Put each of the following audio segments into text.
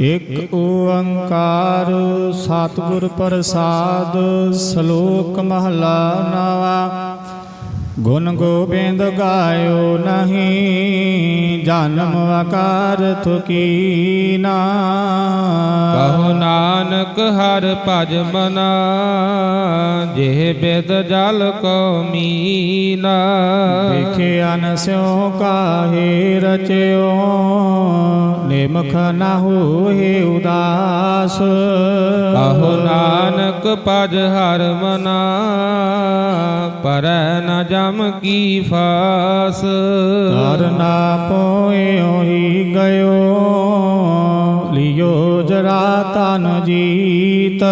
ਇਕ ਓੰਕਾਰ ਸਤਿਗੁਰ ਪ੍ਰਸਾਦ ਸ਼ਲੋਕ ਮਹਲਾ ਨਵਾ। ਗੁਣ ਗੋਬਿੰਦ ਗਾਇਓ ਨਹੀਂ ਜਨਮ ਆਕਾਰ ਥੁਕੀਨਾ ਕਹੋ ਨਾਨਕ ਹਰ ਭਜ ਮਨਾ ਜਿਹ ਬਿਦ ਜਲ ਕੋ ਮੀਨਾ। ਦੇਖਿਆ ਸਿਉ ਕਾਹੇ ਰਚਿਓ ਨਿਮਖ ਨਾ ਹੋਏ ਉਦਾਸ। ਕਹੋ ਨਾਨਕ ਭਜ ਹਰ ਮਨਾ ਪਰੈ ਨ ਜਮ ਕੀ ਫਾਸ? ਕਰਨਾ ਪੋਇਓ ਹੀ ਗਇਓ ਲਿਓ ਜਰਾ ਤਨ ਜੀਤ।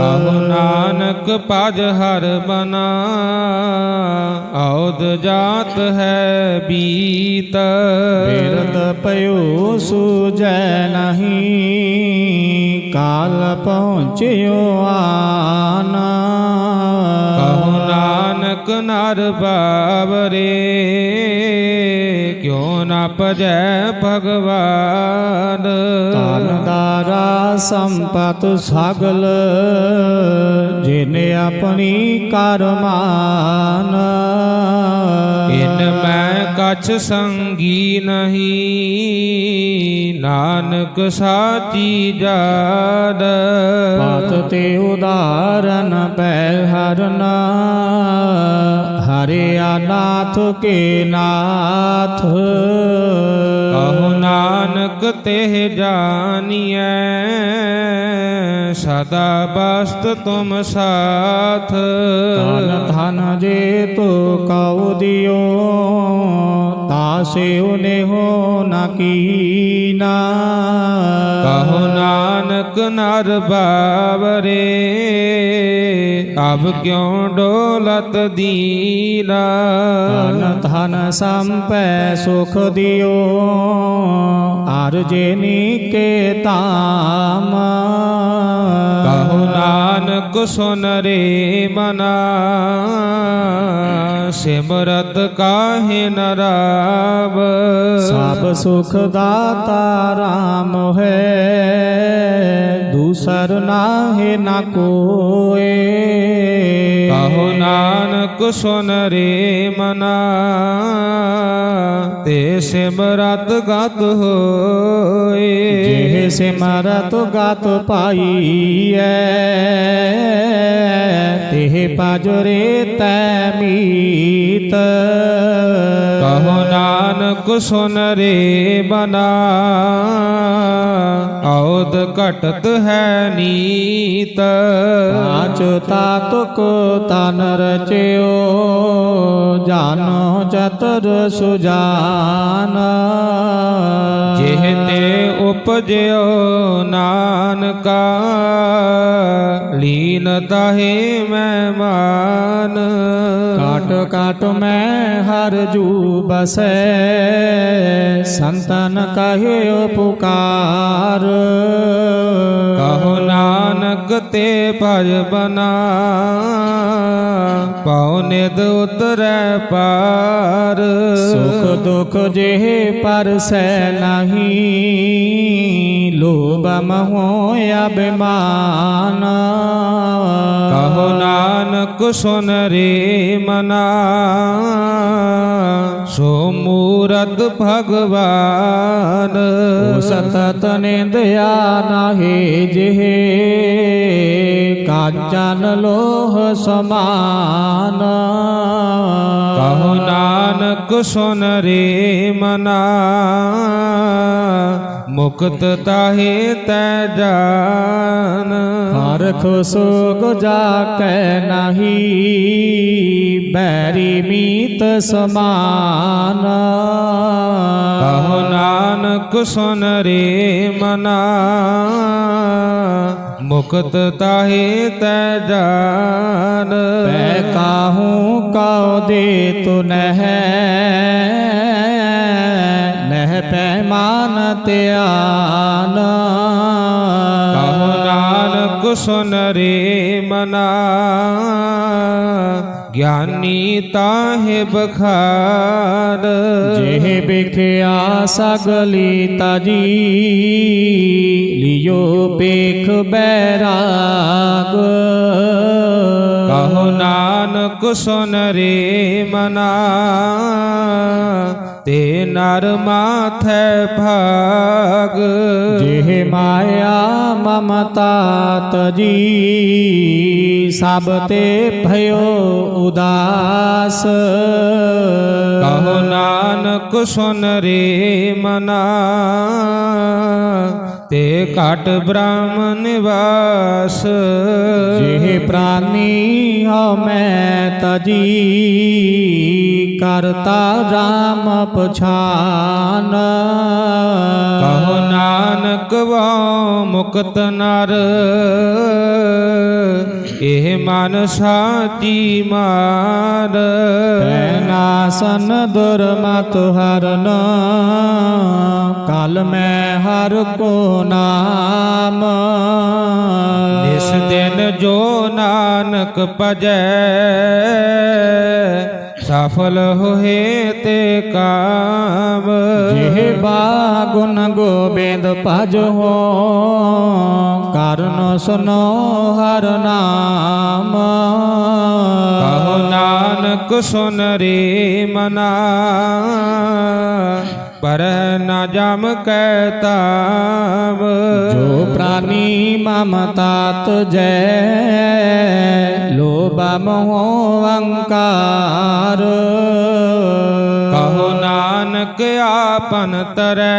ਕਹੋ ਨਾਨਕ ਭਜ ਹਰ ਬਨਾ ਔਦ ਜਾਤ ਹੈ ਬੀਤ। ਬਿਰਦ ਪਇਓ ਸੂਜੈ ਨਹੀਂ ਕਾਲ ਪਹੁੰਚਿਓ ਆਨਾ। ਨਾਨਕ ਨਰ ਬਾਵਰੇ ਕਿਉ ਨਾ ਭਜੈ ਭਗਵਾਨ? ਧਨ ਦਾਰਾ ਸੰਪਤ ਸਗਲ ਜਿਨ ਆਪਣੀ ਕਰਮਾਨ। ਇਨ ਮੈਂ ਕਛ ਸੰਗੀ ਨਹੀਂ ਨਾਨਕ ਸਾਚੀ ਜਾਦ। ਪਤ ਤੇ ਉਦਾਰਨ ਪੈ ਹਰਨਾ ਹਰਿਆ ਨਾਥ ਕੇ ਨਾਥ। ਕਹੋ ਨਾਨਕ ਤੇ ਜਾਣੀਐ ਸਦਾ ਬਸਤ ਤੁਮ ਸਾਥ। ਧਨ ਧਨ ਜੇ ਤੋ ਕਉ ਦਿਓ ਤਾਸੇ ਉਨੇ ਹੋ ਨ ਕੀਨਾ। ਕਹੋ ਨਾਨਕ ਨਰ ਬਾਵਰੇ ਅਬ ਕਿਉ ਡੋਲਤ ਦੀਨਾ। ਧਨ ਧਨ ਸੰਪੈ ਸੁਖ ਦਿਓ ਅਰ ਜੇਨੀ ਕੇ ਤਾਮ ਕਹੋ ਨਾਨਕ ਸੁਨ ਰੇ ਮਨਾ ਸਿਮਰਤ ਕਾਹੇ ਨਰਾਵ ਸਭ ਸੁਖ ਦਾਤਾ ਰਾਮ ਹੈ ਦੂਸਰ ਨਾਹਿ ਨਾ ਕੋਏ। ਕਹੋ ਨਾਨਕ ਸੁਨ ਰੇ ਮਨਾ ਤੇ ਸਿਮਰਤ ਗਤ ਹੋਏ। ਜਿਹ ਸਿਮਰਤ ਗਤ ਪਾਈਐ ਤਿਹ ਪਜਰੇ ਤੈ ਮੀਤ। ਕਹੋ ਨਾਨਕ ਸੁਨ ਰੇ ਬਨਾ ਔਦ ਘਟਤ ਹੈ ਨੀਤ ਪਾਂਚ ਤਾਤੁਕ ਤਨ ਰਚਿਓ ਜਾਨੋ ਚਤਰ ਸੁਜਾਨ। ਜਿਹ ਤੇ ਉਪਜਿਓ ਨਾਨਕਾ ਲੀਨ ਤਾਹੇ ਮੈਂ ਮਾਨ। ਕਾਟ ਕਾਟ ਮੈਂ ਹਰ ਜੂ ਬਸੈ ਸੰਤਨ ਕਹਿਓ ਪੁਕਾਰ। ਕਹੋ ਨਾਨਕ ਤੇ ਭਜ ਬਨਾ। ਪਉ ਨਿਦ ਉਤਰੈ ਪਾਰ। ਸੁਖ ਦੁਖ ਜਿਹੇ ਪਰਸੈ ਨਹੀਂ। ਲੋਭ ਮੋਹ ਅਭਿਮਾਨ ਕਹੋ ਨਾਨਕ ਸੁਨ ਰੇ ਮਨਾ। ਸੋ ਮੂਰਤ ਭਗਵਾਨ। ਸਤਤ ਨਿੰਦਿਆ ਨਾਹੀ ਜਿਹੇ। ਕਾਂਚਨ ਲੋਹ ਸਮਾਨ? ਕਹੋ ਨਾਨਕ ਸੁਨ ਰੇ ਮਨਾ ਮੁਕਤ ਤਾਹੇ ਤੈ ਜਾਨ। ਹਰਖ ਸੋਗ ਜਾ ਕੈ ਨਹੀਂ ਬੈਰੀ ਮੀਤ ਸਮਾਨ। ਕਹੋ ਨਾਨਕ ਸੁਨ ਰੇ ਮਨਾ ਮੁਕਤ ਤਾਹੇ ਤੈ ਜਾਨ। ਪੈ ਕਾਹੂ ਕਉ ਦੇ ਤੁ ਨਹਿ ਨਹਿ ਪੈਮਾਨ ਧਿਆਨ। ਕਹੋ ਨਾਨਕ ਸੁਨ ਰੇ ਮਨਾ ਗਿਆਨੀ ਤਾਹੇ ਬਖਾਰ। ਜਿਹ ਬਿਖਿਆ ਸਗਲੀ ਤਾਜੀ ਲਿਓ ਪੇਖ ਬੈਰਾਗ। ਕਹੋ ਨਾਨਕ ਸੁਨ ਰੇ ਮਨਾ। ਤੇ ਨਰ ਮਾਥੈ ਭਾਗ। ਜਿਹ ਮਾਇਆ ਮਮਤਾ ਤਜੀ ਸਭ ਤੇ ਭਇਓ ਉਦਾਸ। ਕਹੋ ਨਾਨਕ ਸੁਨ ਰੇ ਮਨਾ। ਤੇ ਘਟ ਬ੍ਰਹਮ ਨਿਵਾਸ। ਜਿਹ ਪ੍ਰਾਨੀ ਹਉ ਮੈਂ ਤਜੀ ਕਰਤਾ ਰਾਮ ਪਛਾਨ। ਕਹੋ ਨਾਨਕ ਵਾ ਮੁਕਤ ਨਰ ਇਹ ਮਨ ਸਾਚੀ ਮਾਰ। ਨਾਸਨ ਦੁਰਮਤ ਹਰਨ। ਕਲ ਮੈਂ ਹਰ ਕੋ ਨਾਮ। ਇਸ ਦਿਨ ਜੋ ਨਾਨਕ ਭਜੈ ਸਫਲ ਹੋਏ ਤੇ ਕਾਮ। ਜਿਹ ਬਾਗੁਨ ਗੋਬਿੰਦ ਭਜ ਹੋ ਕਰਨ ਸੁਨੋ ਹਰ ਨਾਮ। ਕਹੋ ਨਾਨਕ ਸੁਨ ਰੇ ਮਨਾ। ਪਰ ਨਾ ਜਮ ਕੈ ਤਾਮ ਜੋ ਪ੍ਰਾਨੀ ਮਮਤਾ ਤੁਜੈ ਲੋਭ ਮੋਹ ਅਹੰਕਾਰ ਨਾਨਕ ਆਪਨ ਤਰੈ।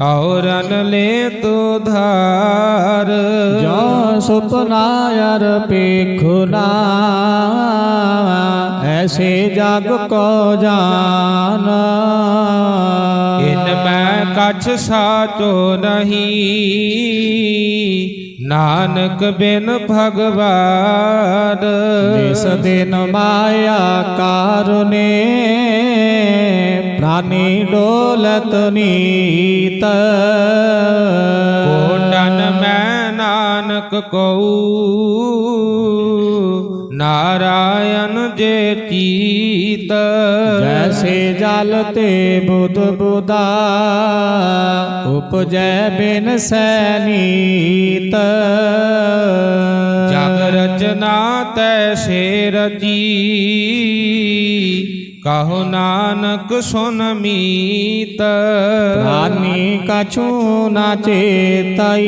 ਔਰਨ ਲੈ ਤੂ ਧਾਰ। ਜੋ ਸੁਪਨਾ ਅਰ ਪੇਖੁਨਾ ਐਸੇ ਜਗ ਕੋ ਜਾਨ। ਇਨ ਮੈਂ ਕਛ ਸਾਚੋ ਨਹੀਂ। ਨਾਨਕ ਬਿਨ ਭਗਵਾਨ। ਇਸ ਦਿਨ ਮਾਇਆ ਕਾਰੁਨੇ। ਪ੍ਰਾਨੀ ਡੋਲਤ ਨੀਤ। ਕੋਟਨ ਮੈਂ ਨਾਨਕ ਕਉ। ਨਾਰਾਇਣ ਜੇ ਚੀਤ ਜੈਸੇ ਜਲ ਤੇ ਬੁਧ ਬੁਦਾ ਉਪਜੈ ਬਿਨ ਸੈਨੀਤ। ਜਗ ਰਚਨਾ ਤੈਸੇ ਰਜੀ ਕਹੋ ਨਾਨਕ ਸੁਨ ਮੀਤ। ਪ੍ਰਾਨੀ ਕਛੂ ਨਾ ਚੇਤਈ।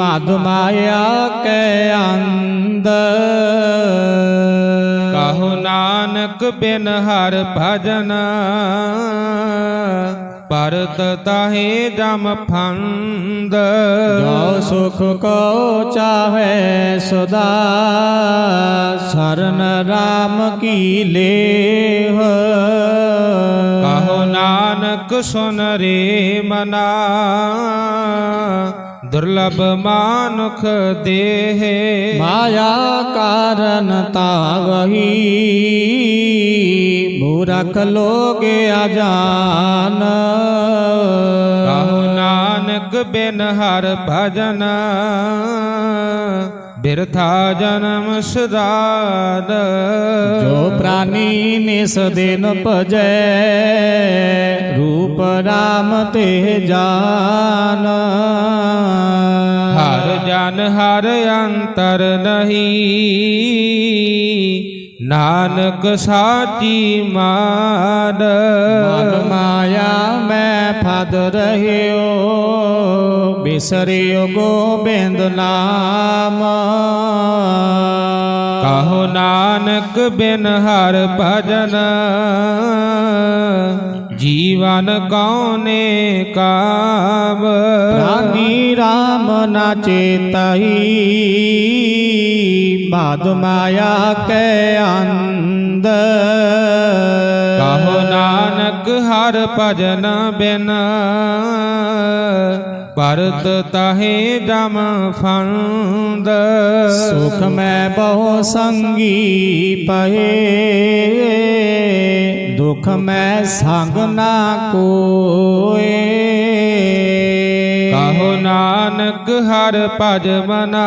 ਮਦ ਮਾਇਆ ਕੈ ਅੰਦ ਕਹੋ ਨਾਨਕ ਬਿਨ ਹਰ ਭਜਨ। ਪਰਤ ਤਾਹੇ ਜਮ ਫੰਦ। ਜੋ ਸੁਖ ਕੋ ਚਾਹੈ ਸਦਾ ਸਰਨ ਰਾਮ ਕੀ ਲੇਹ। ਕਹੋ ਨਾਨਕ ਸੁਨ ਰੇ ਮਨਾ। ਦੁਰਲਭ ਮਾਨੁਖ ਦੇਹ। ਮਾਇਆ ਕਾਰਨ ਤਾਵਹੀ ਮੂਰਖ ਲੋਗ ਅਜਾਨ। ਕਹੋ ਨਾਨਕ ਬਿਨ ਹਰ ਭਜਨ। ਬਿਰਥਾ ਜਨਮ ਸਦਾਨ ਜੋ ਪ੍ਰਾਨੀ ਨਿਸ ਦਿਨ ਭਜੈ ਰੂਪ ਰਾਮ ਤੇ ਜਾਨ। ਹਰ ਜਨ ਹਰ ਅੰਤਰ ਨਹੀਂ ਨਾਨਕ ਸਾਚੀ ਮਾਨ। ਮਨ ਮਾਇਆ ਮੈਂ ਫਦ ਰਹਿਓ ਬਿਸਰਿਓ ਗੋਬਿੰਦ ਨਾਮ। ਕਹੋ ਨਾਨਕ ਬਿਨ ਹਰ ਭਜਨ ਜੀਵਨ ਕੌਨੇ ਕਾਮ ਰਾਨੀ ਰਾਮ ਨਾ ਚੇਤਈ ਬਾਦ ਮਾਇਆ ਕੈ ਅੰਦ ਕਹੋ ਨਾਨਕ ਹਰ ਭਜਨ ਬਿਨ ਭਰਤ ਤਾਹੇ ਜਮ ਫੰਦ ਸੁਖ ਮੈਂ ਬਹੁ ਸੰਗੀ ਪਏ। ਦੁਖ ਮੈਂ ਸੰਗ ਨਾ ਕੋਏ। ਕਹੋ ਨਾਨਕ ਨਾਨਕ ਹਰ ਭਜ ਮਨਾ।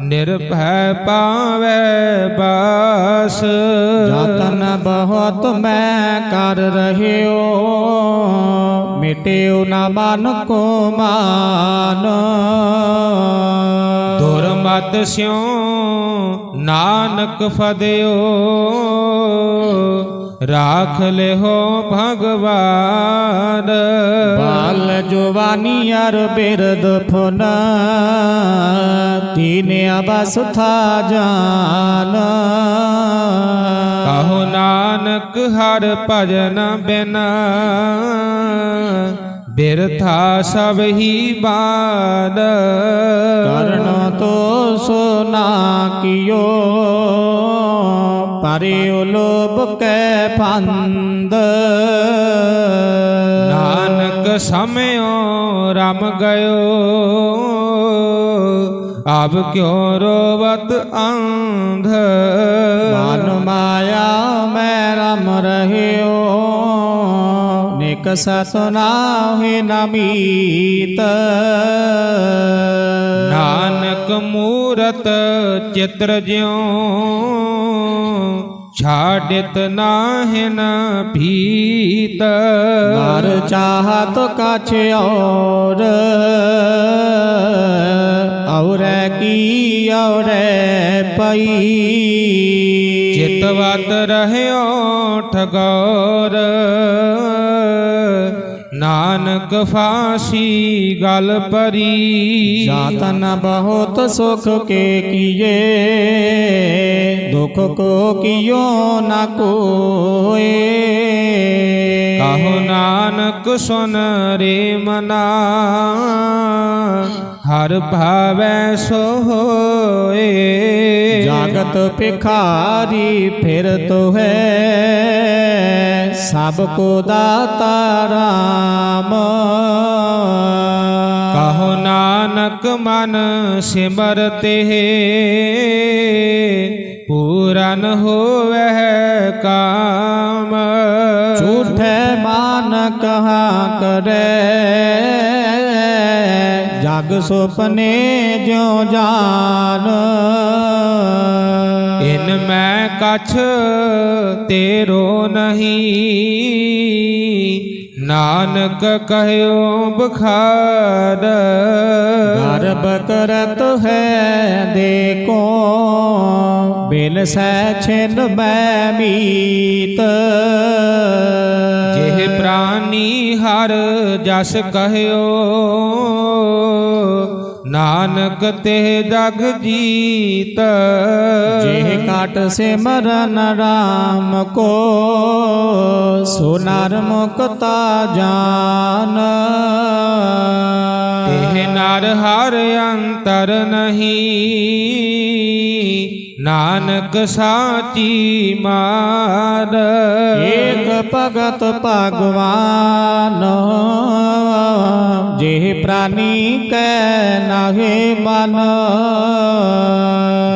ਨਿਰਭੈ ਪਾਵੈ ਬਾਸ। ਜਤਨ ਬਹੁਤ ਮੈਂ ਕਰ ਰਹਿਓ ਮਿਟਿਓ ਨਾ ਮਨ ਕੋ ਮਾਨ। ਦੁਰਮਤ ਸਿਉ ਨਾਨਕ ਫਦਿਓ ਰਾਖ ਲਿਓ ਭਗਵਾਨ ਬਾਲ ਜਵਾਨੀ ਅਰ ਬਿਰਦ ਫੁਨ ਤੀਨ ਅਬਸ ਥਾ ਜਾਨ ਕਹੋ ਨਾਨਕ ਹਰ ਭਜਨ ਬਿਨ ਬਿਰਥਾ ਸਭ ਹੀ ਬਾਦ ਕਰਨ ਤੋ ਸੋਨਾ ਕੀਓ ਪਰਿਉ ਲੋਭ ਕੈ ਫੰਦ। ਨਾਨਕ ਸਮਿਓ ਰਮ ਗਇਓ। ਆਬ ਕਿਉ ਰੋਵਤ ਅੰਧ। ਮਨ ਮਾਇਆ ਮੈਂ ਰਮ ਰਹਿਓ। ਨਿਕ ਸਤਨਾਹਿ ਨਮੀਤ ਨਾਨਕ ਮੂਰਤ ਚਿਤ੍ਰ ਜਿਉ। ਛਾੜਿਤ ਨਾਹਿਨ ਭੀਤ। ਮਰ ਚਾਹਤ ਕਛ ਔਰ ਔਰੈ ਕੀ ਔਰੈ ਪਈ। ਚਿਤਵਤ ਰਹਿਓ ਠਗੌਰ। ਨਾਨਕ ਫਾਸੀ ਗਲ ਪਰੀ। ਜਾਤਨ ਬਹੁਤ ਸੁਖ ਕੇ ਕੀਏ ਦੁਖ ਕੋ ਕੀਓ ਨਾ ਕੋਏ। ਕਹੋ ਨਾਨਕ ਸੁਨ ਰੇ ਮਨਾ ਹਰ ਭਾਵੈ ਸੋ ਹੋਏ। ਜਾਗਤ ਭਿਖਾਰੀ ਫਿਰਤ ਹੈ ਸਭ ਕੋ ਦਾਤਾ ਰਾਮ। ਕਹੋ ਨਾਨਕ ਮਨ ਸਿਮਰਤੇ ਪੂਰਨ ਹੋਵੈ ਕਾਮ। ਝੂਠੇ ਮਾਨ ਕਹਾ ਕਰੇ ਜਗ ਸੁਪਨੇ ਜਿਉ ਜਾਨ। ਕਛ ਤੇਰੋ ਨਹੀਂ। ਨਾਨਕ ਕਹਿਓ ਬਖਾਰ। ਗਰਬ ਕਰਤ ਹੈ ਦੇਖੋ ਬਿਨ ਸੈ ਛਿਨ ਮੈਂ ਮੀਤ। ਜਿਹ ਪ੍ਰਾਨੀ ਹਰ ਜਸ ਕਹਿਓ ਨਾਨਕ ਤੇ ਜਗ ਜੀਤ ਜਿਹ ਕਾਟ ਸਿਮਰਨ ਰਾਮ ਕੋ ਸੋ ਨਰ ਮੁਕਤਾ ਜਾਨ ਇਹ ਨਰ ਹਰ ਅੰਤਰ ਨਹੀਂ। ਨਾਨਕ ਸਾਚੀ ਮਾਰ। ਏਕ ਭਗਤ ਭਗਵਾਨ ਜਿਹ ਪ੍ਰਾਨੀ ਕੈ ਨਾਹੇ ਮਨ।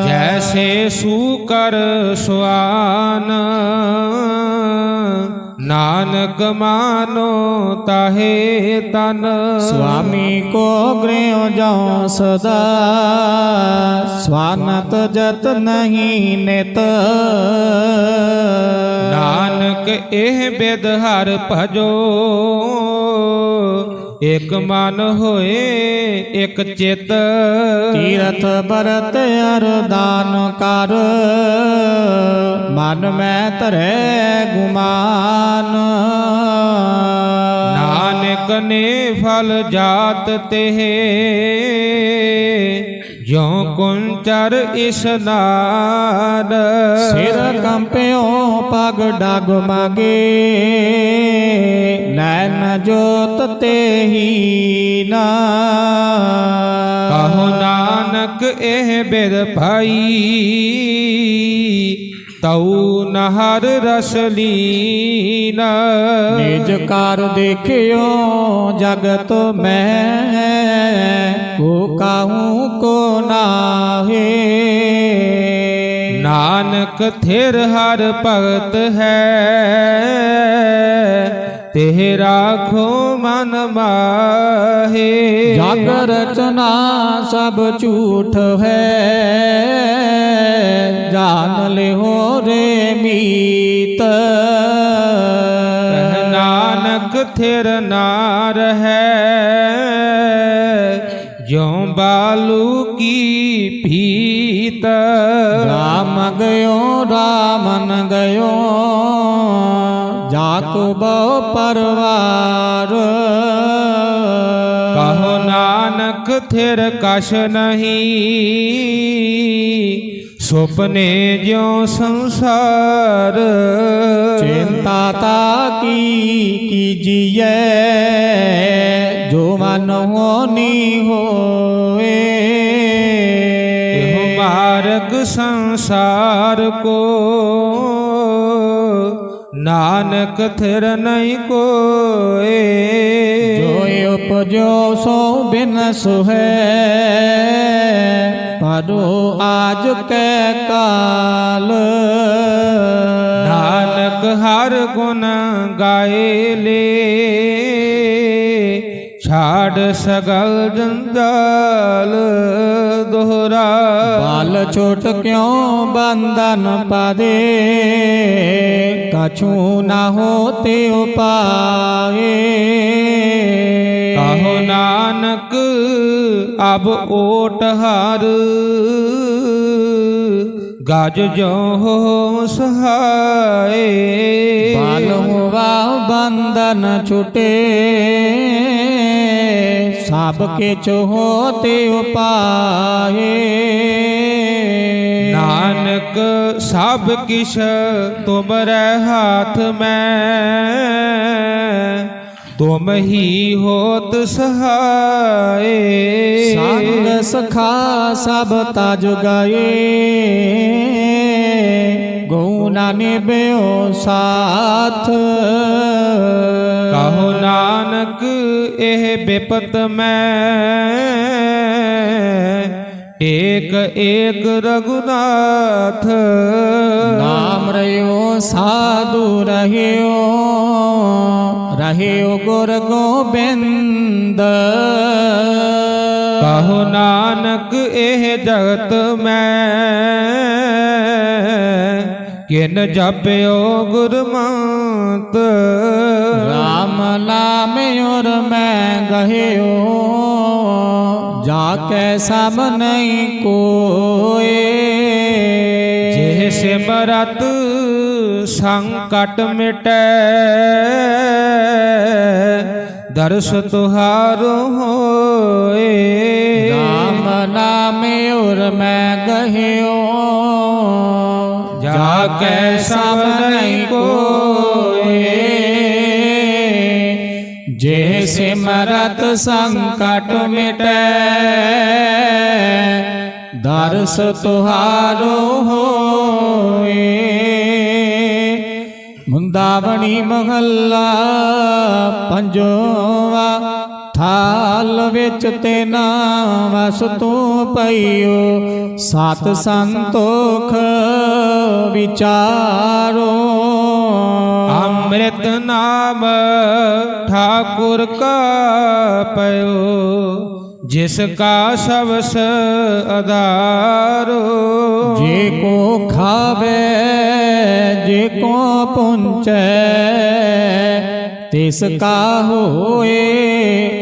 ਜੈਸੇ ਸੂਕਰ ਸੁਆਨ। ਨਾਨਕ ਮਾਨੋ ਤਾਹੇ ਤਨ। ਸੁਆਮੀ ਕੋ ਗ੍ਰਿਉ ਜਾਉ ਸਦਾ। ਸਵਾਨਤ ਜਤ ਨਹੀਂ ਨਿਤ। ਨਾਨਕ ਇਹ ਬਿਦ ਹਰ ਭਜੋ। ਇਕ ਮਨ ਹੋਏ ਇਕ ਚਿਤ। ਤੀਰਥ ਬਰਤ ਅਰਦਾਨ ਕਰ। ਮਨ ਮੈਂ ਧਰੈ ਗੁਮਾਨ। ਨਾਨਕ ਨੇ ਫਲ ਜਾਤ ਤੇ ਜਿਉ ਕੁੰਚਰ ਇਸਨਾਨ। ਸਿਰ ਕੰਪਿਓ ਪਗ ਡਗ ਮਾਗੇ। ਨੈਣ ਜੋਤ ਤੇ ਹੀ ਨਾ। ਕਹੋ ਨਾਨਕ ਇਹ ਬਿਦ ਭਾਈ ਤਉ ਨਹਰ ਰਸ ਲੀਨ। ਨਿਜ ਕਰ ਦੇਖਿਓ ਜਗਤ ਮੈਂ ਕੋ ਕਾਹੂ ਕੋ ਨਾਨਕ ਥਿਰ ਹਰ ਭਗਤ ਹੈ। ਤੇ ਰਾਖੋ ਮਨ ਮਾਹੇ। ਜਗ ਰਚਨਾ ਸਭ ਝੂਠ ਹੈ। ਜਾਣ ਲਿਓ ਰੇ ਮੀਤ। ਨਾਨਕ ਥਿਰ ਨਾਰ ਹੈ। ਜਿਉ ਬਾਲੂ ਕੀ ਭੀਤ। ਰਾਮ ਗਇਓ ਰਾਮਨ ਗਇਓ। ਜਾਕੁਬ ਪਰਵਾਰ। ਕਹੋ ਨਾਨਕ ਥਿਰ ਕਛ ਨਹੀਂ। ਸੁਪਨੇ ਜਿਉ ਸੰਸਾਰ। ਚਿੰਤਾ ਤਾ ਕੀ ਕੀਜੀਐ ਜੋ ਮਨ ਹੋਨੀ ਹੋਏ। ਇਹੋ ਮਾਰਗ ਸੰਸਾਰ ਕੋ ਨਾਨਕ ਥਿਰ ਨਹੀਂ ਕੋਏ। ਜੋ ਉਪਜੋ ਸੋ ਬਿਨਸ ਹੈ ਪਰੋ ਆਜ ਕੈ ਕਾਲ। ਨਾਨਕ ਹਰ ਗੁਣ ਗਾਏ ਲੇ। ਛਾੜ ਸਗਲ ਜੰਜਾਲ ਦੋਹਰਾ। ਬਾਲ ਛੋਟ ਕਿਉ ਬੰਧਨ ਪਾਦੇ? ਕਛੂ ਨਾ ਹੋਤੇ ਉਪਾਏ। ਕਹੋ ਨਾਨਕ ਅਬ ਓਟ ਹਰ। ਗਜ ਜੋ ਹੋ ਸਹਾਏ। ਬਾਲ ਹੋਵਾ ਬੰਧਨ ਛੁਟੇ। ਸਭ ਕੇ ਹੋਤੇ ਉਪਾਏ ਨਾਨਕ ਸਭ ਕਿਛ ਤੁਮਰੇ ਹਾਥ ਮੈਂ। ਤੁਮ ਹੀ ਹੋਤ ਸੰਗ ਸਖਾ ਸਭ ਤਜ ਗਏ ਗਉਨਾ ਨਿਭਿਓ ਸਾਥ। ਕਹੋ ਨਾਨਕ ਇਹ ਬਿਪਤ ਮੈਂ। ਏਕ ਏਕ ਰਘੁਨਾਥ। ਨਾਮ ਰਿਓ ਸਾਧੂ ਰਹਿਓ। ਰਹਿਓ ਗੁਰ ਗੋਬਿੰਦ। ਕਹੋ ਨਾਨਕ ਇਹ ਜਗਤ ਮੈਂ। ਕਿਨ ਜਪਿਓ ਗੁਰਮੰਤ? ਰਾਮ ਨਾਮ ਔਰ ਮੈਂ ਗਹਿਓ। ਜਾ ਕੇ ਸਭ ਨਹੀਂ ਕੋਏ। ਜਿਹ ਸਿਮਰਤ ਸੰਕਟ ਮਿਟੈ ਦਰਸ ਤੁਹਾਰੋ ਹੋਏ। ਰਾਮ ਨਾਮ ਔਰ ਮੈਂ ਗਹਿਓ। ਜਾ ਕੇ ਸਭ ਨਹੀਂ ਕੋਏ। ਜੇ ਸਿਮਰਤ ਸੰਕਟ ਮਿਟੈ, ਦਰਸ ਤੁਹਾਰੋ ਹੋਏ। ਮੁੰਦਾਵਣੀ ਮਹੱਲਾ ਪੰਜਵਾ ਥਾਲ ਵਿੱਚ ਤੇ ਨਾਮ ਤੂੰ ਪਈਓ। ਸਤ ਸੰਤੋਖ ਵਿਚਾਰੋ। ਅੰਮ੍ਰਿਤ ਨਾਮ ਠਾਕੁਰ ਕਾ ਪਇਓ ਜਿਸ ਕਾ ਸਬਸ ਆਧਾਰੋ ਜੇ ਕੋ ਖਾਵੇ ਜੇ ਕੋ ਪੁੰਚੈ ਤਿਸ ਕਾ ਹੋਏ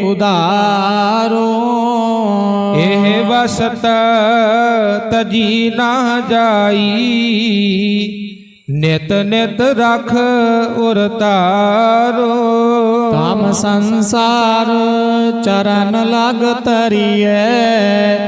ਉਦਾਰੋ। ਇਹ ਵਸਤ ਤਜੀ ਨਾ ਜਾਈ। ਨਿਤ ਨਿਤ ਰਖ ਉਰ ਤਾਰੋ। ਕਾਮ ਸੰਸਾਰ ਚਰਨ ਲਗ ਤਰੀਐ।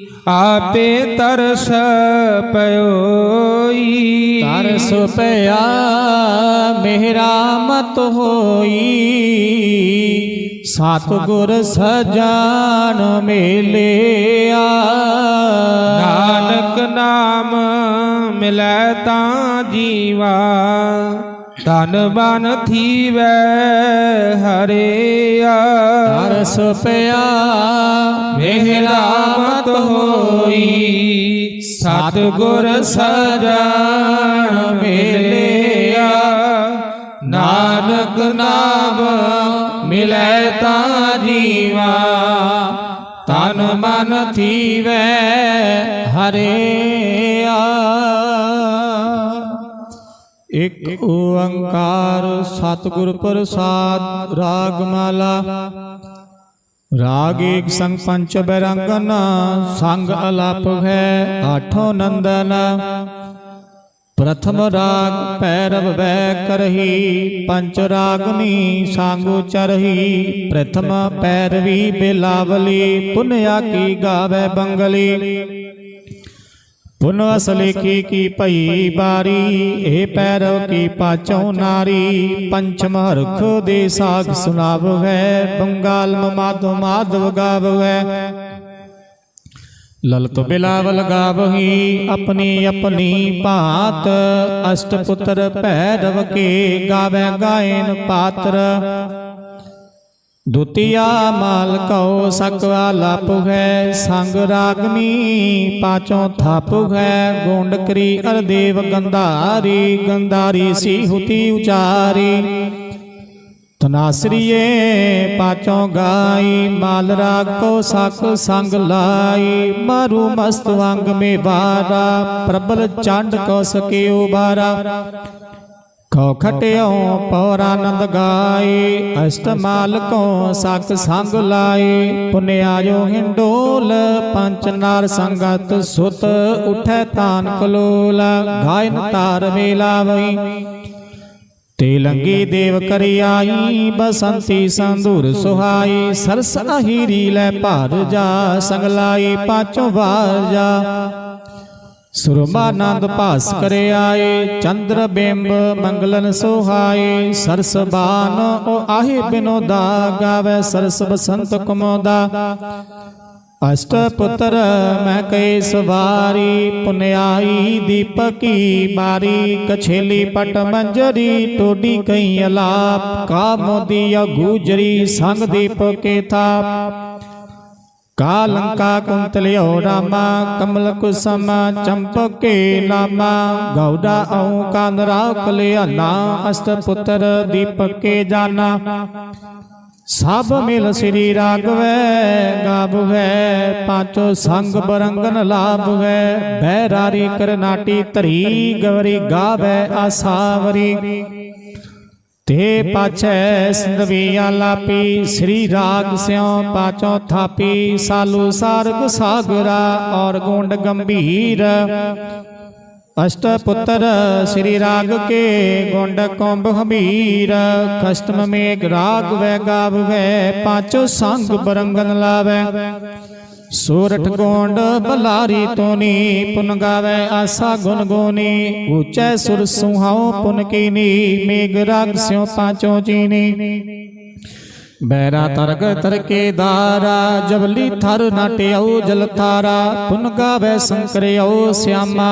ਆਪੇ ਤਰਸ ਪਇਓਈ ਤਰਸ ਪਿਆ ਮੇਰਾ ਮਤ ਹੋਈ। ਸਤਿਗੁਰ ਸਜਾਨ ਮੇਲਿਆ। ਨਾਨਕ ਨਾਮ ਮਿਲੈ ਤਾਂ ਜੀਵਾ। ਤਨ ਬਨ ਥੀਵੈ ਹਰਿਆ ਤਰਸ ਪਿਆ ਮੇਰਾ ਮਤ ਹੋਈ। ਸਤਿਗੁਰ ਸਜਣ ਮਿਲਿਆ ਨਾਨਕ ਨਾਮ ਮਿਲੈ ਤਾਂ ਜੀਵਾ। ਤਨ ਮਨ ਥੀਵੈ ਹਰਿਆ ਇਕ ਓੰਕਾਰ ਸਤਿਗੁਰ ਪ੍ਰਸਾਦ ਰਾਗ ਮਾਲਾ ਰਾਗ ਏਕ ਸੰਗ ਪੰਚ ਬੈਰੰਗਨ, ਸੰਗ ਅਲਾਪ ਹੈ ਆਠੋ ਨੰਦਨ। ਪ੍ਰਥਮ ਰਾਗ ਪੈਰਵ ਵੈ ਕਰਹੀ ਪੰਚ ਰਾਗਨੀ ਸੰਗੋ ਚਰਹੀ। ਪ੍ਰਥਮ ਪੈਰਵੀ ਬਿਲਾਵਲੀ, ਪੁਨਿਆ ਕੀ ਗਾਵੇ ਬੰਗਲੀ। ਪੁਨ ਅਸਲੇ ਕੀ ਕੀ ਭਈ ਬਾਰੀ, ਇਹ ਪੈਰਵ ਕੀ ਪਾਚੋ ਨਾਰੀ। ਪੰਚਮ ਹਰਖ ਦੇ ਸਾਗ ਸੁਨਾਵੈ ਬੰਗਾਲ ਮਾਧੋ ਮਾਧਵ ਗਾਵੈ ਲਲਤ ਬਿਲਾਵਲ ਗਾਵਹੀ ਆਪਣੀ ਆਪਣੀ ਭਾਤ। ਅਸ਼ਟ ਪੁੱਤਰ ਭੈਰਵ ਕੇ ਗਾਵੇ ਗਾਇਨ ਪਾਤਰ। ਦੁਤੀਆ ਮਾਲ ਕਉ ਸਕਵਾ ਲਾਪੁ ਹੈ, ਸੰਗ ਰਾਗਨੀ ਪਾਚੋਂ ਥਾਪੁ ਹੈ, ਗੋਂਡ ਕਰੀ ਅਰਦੇਵ ਗੰਧਾਰੀ ਗੰਧਾਰੀ ਸੀ ਹੁਤੀ ਉਚਾਰੀ। ਤਨਾਸਰੀਏ ਪਾਚੋਂ ਗਾਈ, ਮਾਲ ਰਾਗ ਕੋ ਸਕ ਸੰਗ ਲਾਈ, ਮਾਰੂ ਮਸਤ ਵੰਗ ਮੇ ਬਾਰਾ ਪ੍ਰਬਲ ਚੰਡ ਕੋ ਸਕਿਓ ਬਾਰਾ। ਕਉ ਖਟਿਓ ਪੌਰਾਨੰਦ ਗਾਏ ਅਸ਼ਟਮਾਲ ਕੋ ਸਕ ਸੰਗ ਲਾਏ ਪੁਨਿਆਇਓ ਹਿੰਡੋਲ, ਪੰਚ ਨਾਰ ਸੰਗਤ ਸੁਤ, ਉਠੈ ਤਾਨ ਕਲੋਲ, ਗਾਇਨ ਤਾਰ ਵੇਲਾਵਈ ਤੇਲੰਗੀ ਦੇਵ ਕਰੀ ਆਈ, ਬਸੰਤੀ ਸੰਧੂਰ ਸੁਹਾਈ, ਸਰਸ ਅਹੀਰੀ ਲੈ ਭਾਰ ਜਾ ਸੰਗਲਾਈ ਪਾਚੋ ਵਾਰ ਜਾ। ਸੁਰਮਾਨੰਦ ਭਾਸ ਕਰੇ ਆਏ ਚੰਦਰ ਬਿੰਬ ਮੰਗਲਨ ਸੋਹਾਏ ਸਰਸ ਬਾਨ ਓ ਆਹੇ ਬਿਨੋਦਾ ਗਾਵੇ, ਸਰਸ ਬਸੰਤ ਕੁਮੋਦਾ ਅਸ਼ਟ ਪੁੱਤਰ ਮੈਂ ਕੈ ਸਵਾਰੀ ਪੁਨਿਆਈ ਦੀਪਕੀ ਮਾਰੀ, ਕਛੇਲੀ ਪਟ ਮੰਜਰੀ ਟੋਡੀ ਕਈ ਅਲਾਪ ਕਾ ਮੋਦੀ ਗੂਜਰੀ ਸੰਗ ਦੀਪ ਕੇ ਥਾਪ। ਕਾ ਲੰਕਾ ਕੁੰਤਲਿਓ ਰਾਮਾ, ਕਮਲ ਕੁਸਮ ਚੰਪਕੇ ਨਾਮਾ। ਗੌੜਾ ਔ ਕਾਨਰਾ ਕਲਿਆਣਾ ਅਸ਼ਟ ਪੁੱਤਰ ਦੀਪਕੇ ਜਾਨਾ। ਸਭ ਮਿਲ ਸ੍ਰੀ ਰਾਗਵੈ ਗਾਵੈ ਪਾਚੋ ਸੰਗ ਬਰੰਗਨ ਲਾਭਵੈ। ਬਹਿਰਾਰੀ ਕਰਨਾਟੀ ਧਰੀ, ਗਵਰੀ ਗਾਵੈ, ਆਸਾਵਰੀ। ਤੇ ਪਾਛੈ ਸਿੰਧਵੀਆ ਲਾਪੀ ਸ੍ਰੀ ਰਾਗ ਸਿਉ ਪਾਚੋ ਥਾਪੀ, ਸਾਲੂ ਸਾਰਗ ਸਾਗਰਾ ਔਰ ਗੁੰਡ ਗੰਭੀਰ। ਅਸ਼ਟ ਪੁੱਤਰ ਸ੍ਰੀ ਰਾਗ ਕੇ ਗੁੰਡ ਕੁੰਭ ਹਮੀਰ ਕਸ਼ਟਮ ਮੇਘ ਰਾਗ ਵੈ ਗਾਵੈ ਵੈ, ਪਾਚੋ ਸੰਗ ਬਰੰਗਨ ਲਾਵੈ। ਸੂਰਠ ਗੋਂਡ ਬਲਾਰੀ ਤੋਨੀ, ਪੁਨ ਗਾਵੇ ਆਸਾ ਗੁਣ ਗੋਨੀ, ਉੱਚੈ ਸੁਰ ਸੁਹਾਉ ਪੁਨ ਕੀਨੀ, ਮੇਘ ਰਾਗ ਸਿਉ ਪਾਚੋ ਚੀਨੀ। ਬੈਰਾ ਤਰਗ ਤਰਕੇ ਦਾਰਾ ਜਬਲੀ ਥਰ ਨਾਟਿਓ ਜਲ ਥਾਰਾ, ਪੁਨ ਗਾਵੇ ਸੰਕਰਿਓ ਸਿਆਮਾ।